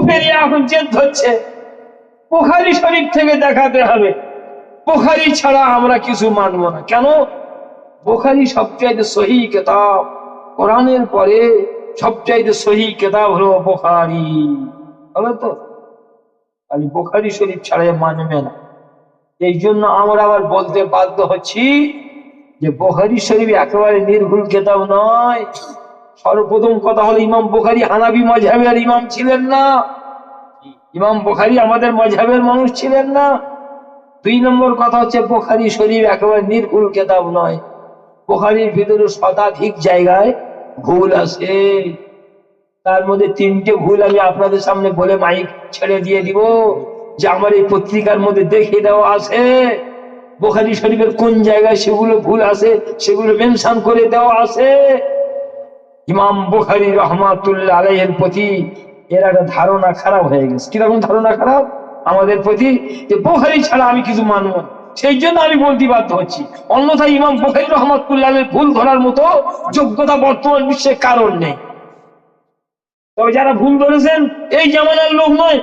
ফেরিয়ে এখন জেদ ধরছে। বুখারি শরীফ থেকে দেখাতে হবে। বুখারি ছাড়া আমরা কিছু মানবো না। কেন? বুখারি সবচাইতে সহি কেতাব। কোরআনের পরে সবচাইতে সহি কেতাব হলো বুখারি হবে তো? খালি বুখারি শরীফ ছাড়া মানবে না। এই জন্য আমরা আবার বলতে বাধ্য হচ্ছি যে বুখারি শরীফ একেবারে নির্ভুল কেতাব নয়। সর্বপ্রথম কথা হলো ইমাম বুখারি, হানাবি মজহাবের ইমাম ছিলেন না। ইমাম বুখারি আমাদের মজহাবের মানুষ ছিলেন না। দুই নম্বর কথা হচ্ছে বুখারি শরীফ একেবারে নির্ভুল কেতাব নয়। বুখারির ভিতরে শতাধিক জায়গায় ভুল আছে। তার মধ্যে তিনটে ভুল আমি আপনাদের সামনে বলে মাইক ছেড়ে দিয়ে দিব, যে আমার এই পত্রিকার মধ্যে দেখিয়ে দেওয়া আছে। বোখারি শরীফের কোন জায়গায় সেগুলো ভুল আছে, সেগুলো মেনশন করে দেওয়া আছে। ইমাম বুখারি রহমাতুল্লাহ আলাইহের প্রতি এর একটা ধারণা খারাপ হয়ে গেছে। কীরকম ধারণা খারাপ? আমাদের প্রতি যে বুখারি ছাড়া আমি কিছু মানব সেই জন্য আমি বলতে বাধ্য হচ্ছি। অন্যথায় ইমাম বুখারি রহমাতুল্লাহ আলাইহির ভুল ধরার মতো যোগ্যতা বর্তমান বিশ্বে কারণ নেই। তবে যারা ভুল ধরেছেন, এই জামানার লোক নয়।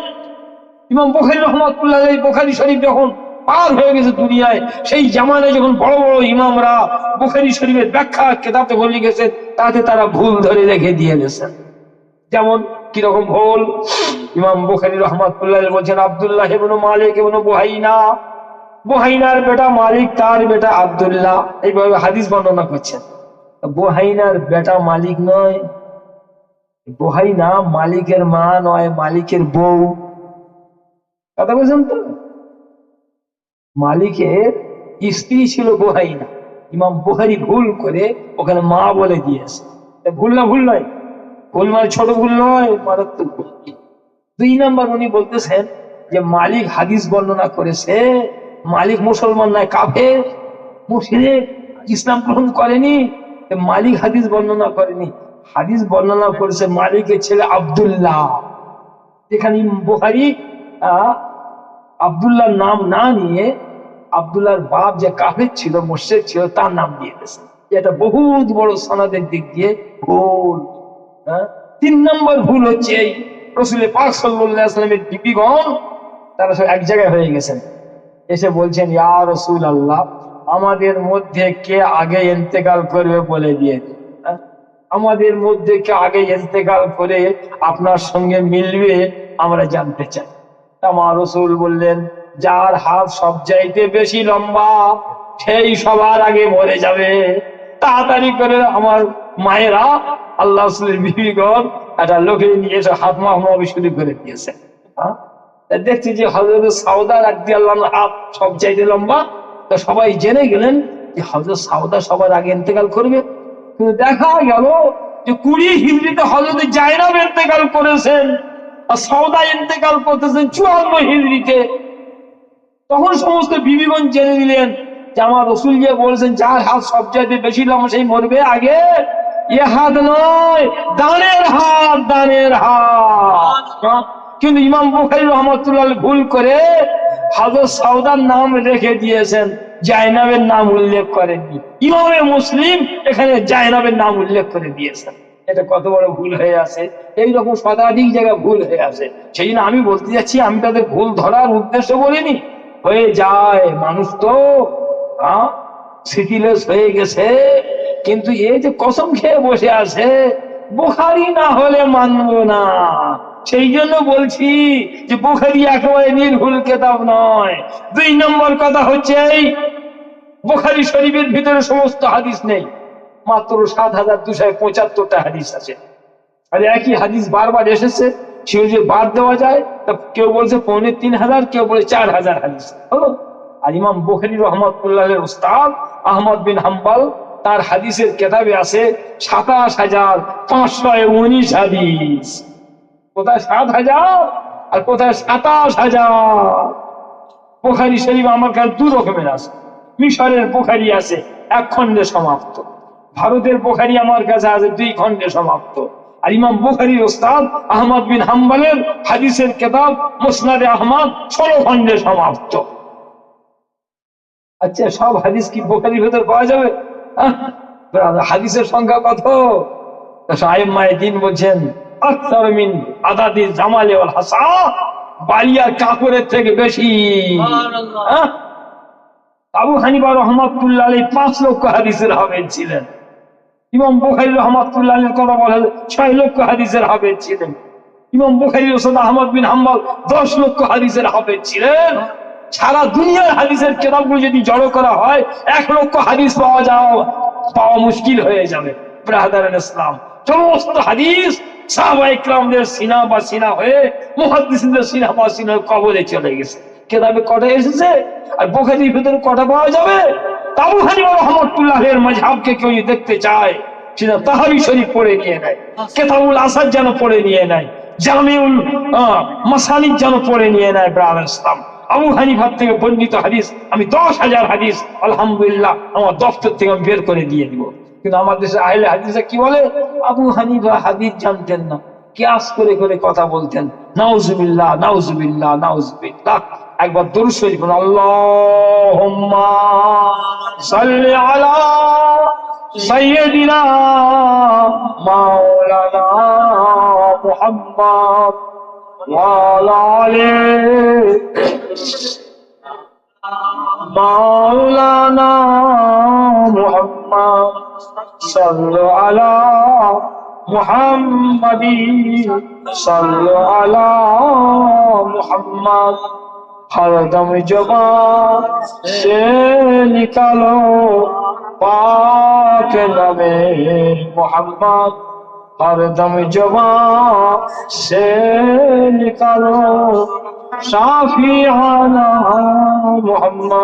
ইমাম বুখারি রহমাতুল্লাহ বুখারি শরীফ যখন পার হয়ে গেছে দুনিয়ায়। সেই জামানায় যখন বড় বড় ইমামরা বুখারি শরীফের ব্যাখ্যা কেতাব যখন লিখেছেন তাতে তারা ভুল ধরে রেখে দিয়ে গেছেন। যেমন কীরকম ভুল? ইমাম বুখারি রহমাতুল্লাহ বলছেন, আব্দুল্লাহ ইবনু মালিক ইবনু বুহাইনা। বুহাইনার বেটা মালিক, তার বেটা আব্দুল্লাহ। এইভাবে হাদিস বর্ণনা করছেন। বুহাইনার বেটা মালিক নয়। বুহাইনা মালিকের মা নয়, মালিকের বউ। কথা বলছেন তো? মালিকের স্ত্রী ছিল বুহাইনা ইমাম বুহারি ভুল করে ওখানে মা বলে দিয়েছে। ভুল না ভুল নয়। ভুল মানে ছোট ভুল নয়, মারাত্মক ভুল। দুই নাম্বার উনি বলতেছেন যে, মালিক হাদিস বর্ণনা করেছে, মালিক মুসলমান নয়, কাফের, মুশরিক, ইসলাম গ্রহণ করেনি মালিক হাদিস বর্ণনা করেনি। হাদিস বর্ণনা করেছে মালিকের ছেলে আব্দুল্লাহ। যেখানে বুহারি আহ আবদুল্লাহর নাম না নিয়ে আবদুল্লাহর বাপ যে কাফের ছিল মোর্শেদ ছিল, তার নাম দিয়ে দিয়েছে। এটা বহুত বড় সনাদের দিক দিয়ে ভুল। হ্যাঁ? তিন নম্বর ভুল হচ্ছে এই রসুল পাক সাল্লামের বিপিগণ তারা সব এক জায়গায় হয়ে গেছেন। এসে বলছেন, ইয়া রসুল আল্লাহ আমাদের মধ্যে কে আগে ইন্তেকাল করবে বলে দিয়ে হ্যাঁ? আমাদের মধ্যে কে আগে ইন্তেকাল করে আপনার সঙ্গে মিলবে, আমরা জানতে চাই। আমার রসুল বললেন, যার হাত সব চাইতে বেশি লম্বা, সেই সবার আগে মরে যাবে। তাড়াতাড়ি করে আমার মায়েরা, আল্লাহ রসুলের একটা লোকে নিয়ে এসে হাত মাহমাবি শুরু করে দিয়েছে। হ্যাঁ? দেখছি যে হজরত সাউদা রাখতে আল্লাহ হাত সব চাইতে লম্বা। তো সবাই জেনে গেলেন যে হজরত সাউদা সবার আগে ইন্তেকাল করবে। কিন্তু দেখা গেল যে কুড়ি হিজড়িতে হজরত জায়নাব ইন্তেকাল করেছেন। সৌদা ইন্তেকাল করতেছেন চুয়ান্ন হিজড়িতে। তখন সমস্ত বিবিগণ জেনে নিলেন যে আমার রসুল যে বলেছেন, যার হাত সবচাইতে বেশি লম্বা সেই মরবে আগে? এ হাত নয়, দানের হাত দানের হাত। কিন্তু ইমাম বুখারি রহমতুল্লাহ ভুল করে হাজর সাউদার নাম রেখে দিয়েছেন, জায়নাবের নাম উল্লেখ করেননি। ইমামে মুসলিম এখানে জায়নাবের নাম উল্লেখ করে দিয়েছেন। এটা কত বড় ভুল হয়ে আছে? এইরকম শতাধিক জায়গায় ভুল হয়ে আছে। সেই জন্য আমি বলতে যাচ্ছি, আমি তাদের ভুল ধরার উদ্দেশ্য বলিনি। হয়ে যায়, মানুষ তো স্মৃতিলেস হয়ে গেছে। কিন্তু এই যে কসম খেয়ে বসে আছে, বুখারি না হলে মানবো না। সেই জন্য বলছি যে বুখারি একেবারে নির্ভুল কেতাব নয়। দুই নম্বর কথা হচ্ছে এই, বুখারি শরীফের ভিতরে সমস্ত হাদিস নেই। মাত্র সাত হাজার দুশো পঁচাত্তরটা হাদিস আছে। আর একই হাদিস বারবার এসেছে, সেও যে বাদ দেওয়া যায়, তা কেউ বলছে পৌনে তিন হাজার কেউ বলে চার হাজার হাদিস। হলো? আর ইমাম বখরি রহমতুল্লাহের উস্তাদ আহমদ বিন হাম্বাল, তার হাদিসের কেতাবে আছে সাতাশ হাজার পাঁচশো উনিশ হাদিস। কোথায় সাত হাজার আর কোথায় সাতাশ হাজার? পোখারি শরীফ আমার কাছে দু রকমের আছে। মিশরের পোখারি আছে, এক খণ্ডে সমাপ্ত। ভারতের পোখারি আমার কাছে আছে দুই খণ্ডে সমাপ্ত। আর ইমাম বুখারির ওস্তাদ আহমদ বিন হাম্বালের হাদিসের কেতাব মুসনাদে আহমদ ষোলো খণ্ডে সমাপ্ত। আচ্ছা সব হাদিস কি বোখারির ভেতর পাওয়া যাবে? হাদিসের সংখ্যা কত? সাহেব মায়ের দিন বলছেন আকসার আদাদি জামালে ওয়াল হাসা বালিয়ার কাপড়ের থেকে বেশি। হ্যাঁ? আবু হানিফা রহমাতুল্লাহ পাঁচ লক্ষ হাদিসের হাবেদ ছিলেন। ইমাম বুখারি রহমাতুল্লাহ কথা বলে ছয় লক্ষ হাদিসের হাবেদ ছিলেন। ইমাম বুখারি ওসদ আহমদ বিন হাম্বল দশ লক্ষ হাদিসের হাফেজ ছিলেন। সারা দুনিয়ার হাদিসের কেতাবগুলো যদি জড়ো করা হয়, এক লক্ষ হাদিস পাওয়া যাওয়া, পাওয়া মুশকিল হয়ে যাবে। ব্রাহাদার ইসলাম, সমস্ত হাদিস সাহাবা ইকরামদের সিনা বা সিনা হয়ে, মুহাদ্দিসদের সিনা বা সিনার কবরে চলে গেছে। কেতাবে কটা এসেছে? আর বুখারির ভিতরে কটা পাওয়া যাবে? মজহাবকে কেউ দেখতে চায় সেটা শরীফ পড়ে নিয়ে নেয় কেতাবুল আসাদ যেন পড়ে নিয়ে নেয় জামিউল যেন পড়ে নিয়ে নেয় ইসলাম আবু হানিফার থেকে বর্ণিত হাদিস আমি দশ হাজার হাদিস আলহামদুলিল্লাহ আমার থেকে আমি বের করে দিয়ে দিব। কিন্তু আমার দেশে আহলে হাদিসে কি বলে? আবু হানিফা হাদিস জানতেন না। কিয়াস করে করে কথা বলতেন? নাউজুবিল্লাহ নাউজুবিল্লাহ নাউজুবিল্লাহ। একবার দরুদ শরীফ পড়ুন, صل على سيدنا مولانا محمد وعلى آله مولانا محمد صلوا على محمد صلوا على محمد. ہر دم جوان নিকালো पाक নামে মোহাম্মদ हर दम সে নিকালো निकालो সাফিয়ানা মোহাম্মদ।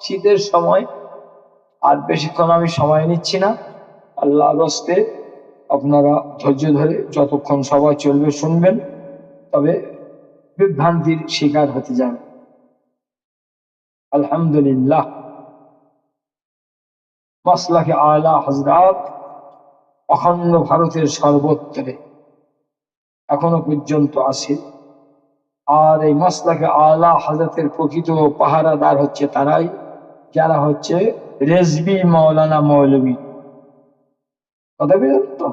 শীতের সময় আর বেশিক্ষণ আমি সময় নিচ্ছি না। আল্লাহ আলস্তে আপনারা ধৈর্য ধরে যতক্ষণ সবাই চলবে শুনবেন, তবে বিভ্রান্তির শিকার হতে যান। আলহামদুলিল্লাহ মাসলাকে আলা হজরত অখণ্ড ভারতের সর্বত্রে এখনও পর্যন্ত আছে আর এই মাসলাকে আলা হাজরতের প্রকৃত পাহারাদার হচ্ছে তারাই, যারা হচ্ছে রেজবি মাওলানা মৌলবী। কথা বুঝলেন তো?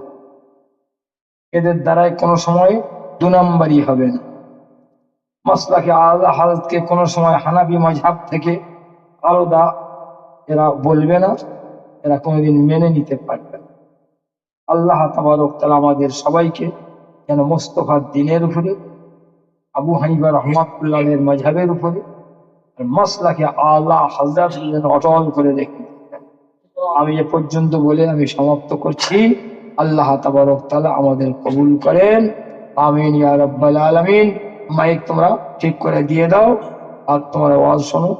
এদের দ্বারাই কোনো সময় দু নম্বরই হবে না। মাসলাকে আলা হাজরতকে কোনো সময় হানাবি মজহাব থেকে আলাদা এরা বলবে না, এরা কোনোদিন মেনে নিতে পারবে না। আল্লাহ তাবারক তাআলা আমাদের সবাইকে যেন মোস্তফার দিনের উপরে, আবু হানিফা রহমাতুল্লাহের মজহাবের উপরে, আর মসলাকে আল্লাহ হজরত যেন অটল করে রেখে। আমি এ পর্যন্ত বলে আমি সমাপ্ত করছি। আল্লাহ তাবারক তাআলা আমাদের কবুল করেন। আমিন ইয়া আলামিন। মাইক তোমরা ঠিক করে দিয়ে দাও আর তোমরা ওয়াজ শোনো।